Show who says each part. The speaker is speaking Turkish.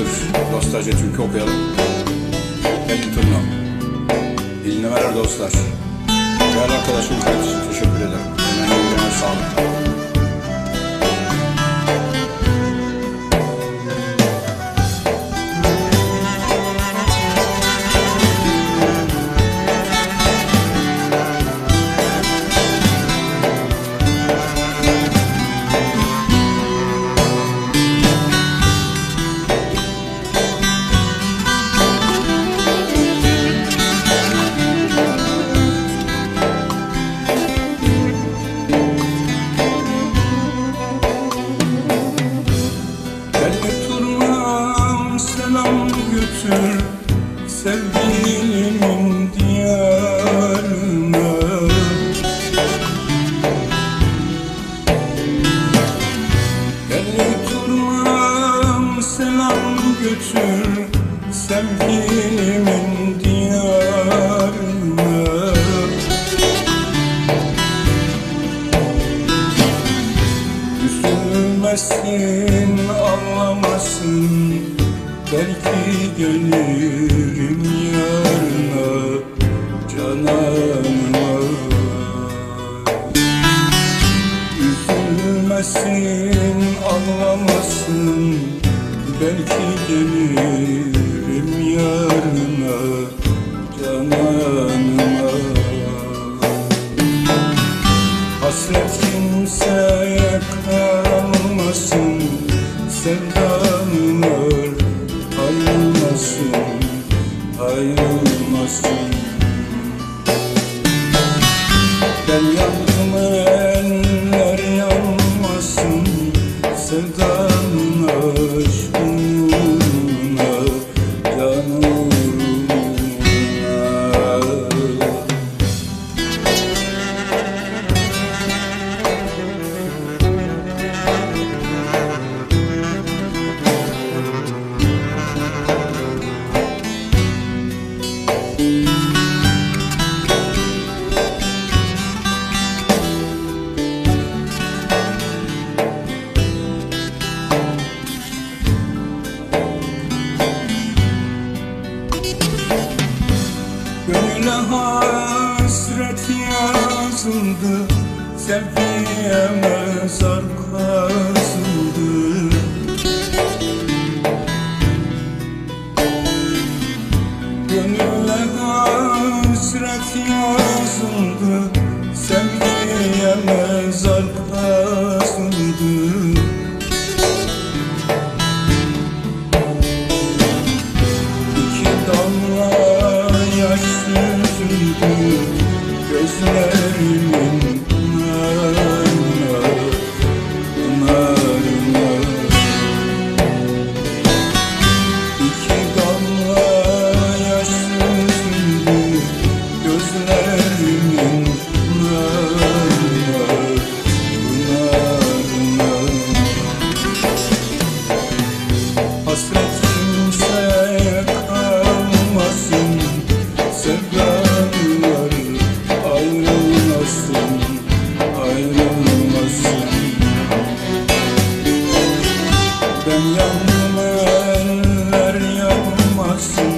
Speaker 1: gündür dostlarca türkü okuyalım. Benim turnam. Dinlemeler dostlar. Değerli arkadaşım kardeşim teşekkür ederim.
Speaker 2: Sevgilimin diyarına. Belli turnam selam götür Sevgilimin diyarına. Üzülmesin, ağlamasın Belki gelirim yarına Cananıma. Üzülmesin, ağlamasın Belki gelirim yarına Cananıma Ayrılmasın Ben yandım eller yanmasın Sevdanın Gönüle hasret yazıldı Sevgiye mezar kazıldı. Gönüle hasret yazıldı Sevgiye Ben yandım eller yanmasın